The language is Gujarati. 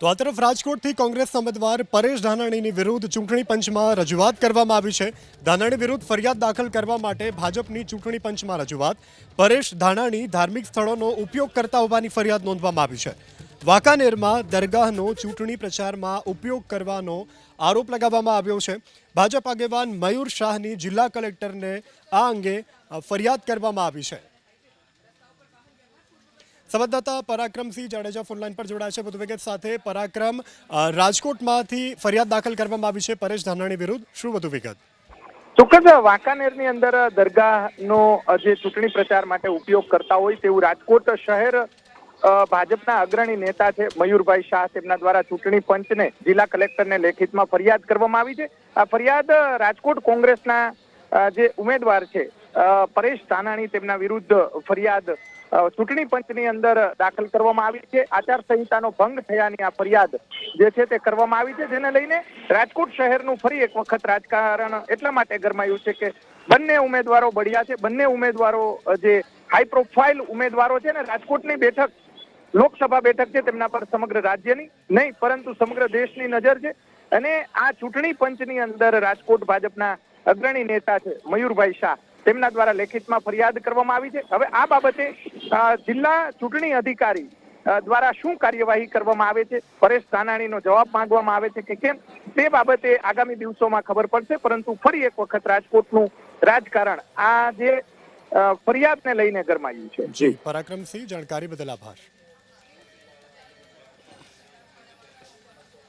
તો આ તરફ રાજકોટથી કોંગ્રેસના ઉમેદવાર પરેશ ધાનાણીની વિરુદ્ધ ચૂંટણી પંચમાં રજૂઆત કરવામાં આવી છે. ધાનાણી વિરુદ્ધ ફરિયાદ દાખલ કરવા માટે ભાજપની ચૂંટણી પંચમાં રજૂઆત. પરેશ ધાનાણી ધાર્મિક સ્થળોનો ઉપયોગ કરતા હોવાની ફરિયાદ નોંધવામાં આવી છે. વાંકાનેરમાં દરગાહનો ચૂંટણી પ્રચારમાં ઉપયોગ કરવાનો આરોપ લગાવવામાં આવ્યો છે. ભાજપ આગેવાન મયુર શાહની જિલ્લા કલેક્ટરને આ અંગે ફરિયાદ કરવામાં આવી છે. સંવાદદાતા પરાક્રમસિંહ જાડેજા ફોનલાઈન પર જોડાયા છે. વધુ વિગત સાથે પરાક્રમ રાજકોટમાંથી ફરિયાદ દાખલ કરવામાં આવી છે પરેશ ધાનાણી વિરુદ્ધ. શું વધુ વિગત ચોક્કસ વાંકાનેરની અંદર દરગાહનો જે ચૂંટણી પ્રચાર માટે ઉપયોગ કરતા હોય તેવું રાજકોટ શહેર ભાજપના અગ્રણી નેતા છે મયુરભાઈ શાહ, તેમના દ્વારા ચૂંટણી પંચને જિલ્લા કલેક્ટરને લેખિતમાં ફરિયાદ કરવામાં આવી છે. આ ફરિયાદ રાજકોટ કોંગ્રેસના જે ઉમેદવાર છે પરેશ ધાનાણી તેમના વિરુદ્ધ ફરિયાદ ચૂંટણી પંચની અંદર દાખલ કરવામાં આવી છે. આચારસંહિતાનો ભંગ થયાની આ ફરિયાદ જે છે તે કરવામાં આવી છે, જેને લઈને રાજકોટ શહેરનું ફરી એક વખત રાજકારણ એટલા માટે ગરમાયું છે કે બંને ઉમેદવારો બળ્યા છે. બંને ઉમેદવારો જે હાઈ પ્રોફાઇલ ઉમેદવારો છે ને, રાજકોટની બેઠક, લોકસભા બેઠક છે, તેમના પર સમગ્ર રાજ્યની નહીં, પરંતુ સમગ્ર દેશની નજર છે. અને આ ચૂંટણી પંચની અંદર રાજકોટ ભાજપના અગ્રણી નેતા છે, મયુરભાઈ શાહ. તેમના દ્વારા લેખિતમાં ફરિયાદ કરવામાં આવી છે. હવે આ બાબતે જિલ્લા ચૂંટણી અધિકારી દ્વારા શું કાર્યવાહી કરવામાં આવે છે? પરેશ ધાનાણીનો જવાબ માંગવામાં આવે છે કે કેમ? તે બાબતે આગામી દિવસોમાં ખબર પડશે પરંતુ ફરી એક વખત રાજકોટનું રાજકારણ આ જે ફરિયાદને લઈને ગરમાયું છે. જી. પરાક્રમસિંહ જાણકારી બદલ આભાર.